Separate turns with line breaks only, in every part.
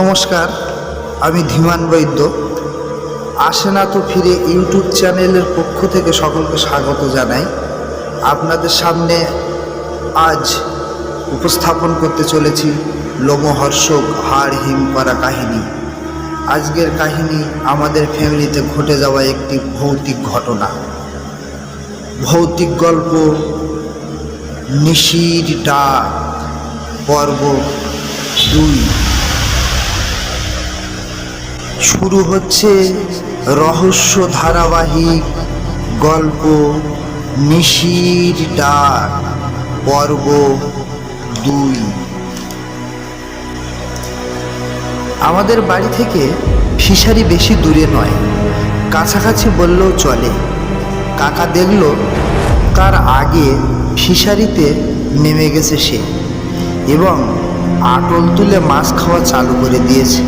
নমস্কার, আমি ধীমান বৈদ্য। আসে না তো ফিরে ইউটিউব চ্যানেলের পক্ষ থেকে সকলকে স্বাগত জানাই। আপনাদের সামনে আজ উপস্থাপন করতে চলেছি লোমহর্ষক হাড় হিম করা কাহিনী। আজকের কাহিনী আমাদের ফ্যামিলিতে ঘটে যাওয়া একটি ভৌতিক ঘটনা। ভৌতিক গল্প নিশির ডাক পর্ব দুই। শুরু হচ্ছে রহস্য ধারাবাহিক গল্প নিশির ডাক, পর্ব দুই। আমাদের বাড়ি থেকে ফিশারি বেশি দূরে নয়, কাছাকাছি বললেও চলে। কাকা দেখল তার আগে ফিশারিতে নেমে গেছে সে এবং আটল তুলে মাছ খাওয়া চালু করে দিয়েছে।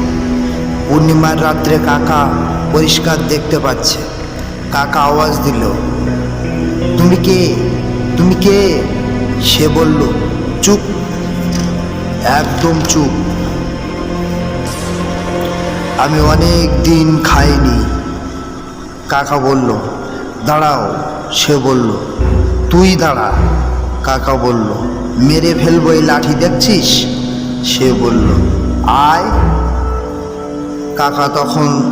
পূর্ণিমার রাত্রে কাকা পরিষ্কার দেখতে পাচ্ছে। কাকা আওয়াজ দিল, তুমি কে? তুমি কে? সে বলল, চুপ, একদম চুপ। আমি অনেক দিন খাইনি। কাকা বলল, দাঁড়াও। সে বলল, তুই দাঁড়া। কাকা বলল, মেরে ফেলব এই লাঠি, দেখছিস? সে বলল, আয়। কাকা তখন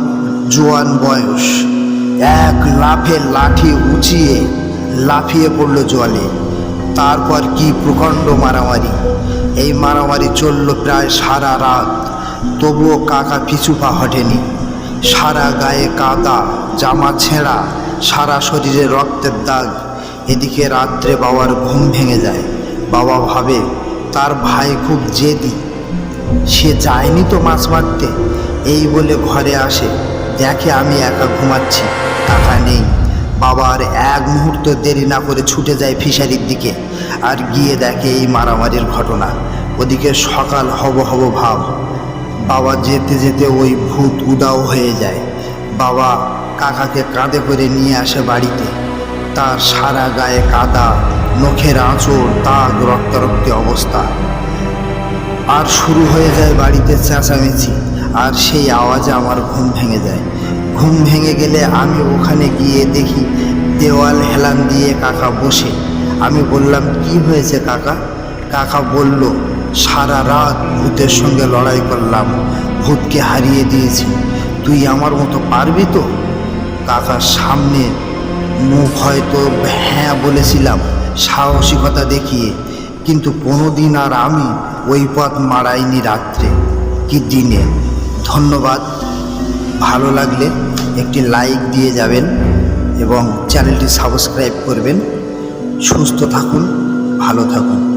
জোয়ান বয়স, এক লাফে লাঠি উঁচিয়ে লাফিয়ে পড়ল জলে। তারপর কি প্রকাণ্ড মারামারি। এই মারামারি চলল প্রায় সারা রাত। তবুও কাকা পিছু পা হটেনি। সারা গায়ে কাদা, জামা ছেঁড়া, সারা শরীরে রক্তের দাগ। এদিকে রাত্রে বাবার ঘুম ভেঙে যায়। বাবা ভাবে, তার ভাই খুব জেদি। সে যায়নি তো মাছ মারতে। এই বলে ঘরে আসে। দেখে আমি একা ঘুমাচ্ছি। টাকা নেই। বাবার এক মুহূর্ত দেরি না করে ছুটে যায় ফিশারির দিকে আর গিয়ে দেখে এই মারামারির ঘটনা। ওদিকে সকাল হব হব ভাব। বাবা যেতে যেতে ওই ভূত উদাও হয়ে যায়। বাবা কাকাকে কাঁধে করে নিয়ে আসে বাড়িতে। তার সারা গায়ে কাদা, নখের আঁচড় দাগ, রক্তারক্তি অবস্থা। আর শুরু হয়ে যায় বাড়িতে চেঁচামেচি। আর সেই আওয়াজে আমার ঘুম ভেঙে যায়। ঘুম ভেঙে গেলে আমি ওখানে গিয়ে দেখি দেওয়াল হেলান দিয়ে কাকা বসে। আমি বললাম, কি হয়েছে কাকা? কাকা বলল, সারা রাত ভূতের সঙ্গে লড়াই করলাম। ভূতকে হারিয়ে দিয়েছি। তুই আমার মতো পারবি তো? কাকার সামনে মুখ হয়তো হ্যাঁ বলেছিলাম, সাহসিকতা দেখিয়ে কিন্তু কোনোদিন আর আমি ওই পথ মারাইনি রাত্রে। কি দিনে? ধন্যবাদ। ভালো লাগলে একটি লাইক দিয়ে যাবেন এবং চ্যানেলটি সাবস্ক্রাইব করবেন। সুস্থ থাকুন, ভালো থাকুন।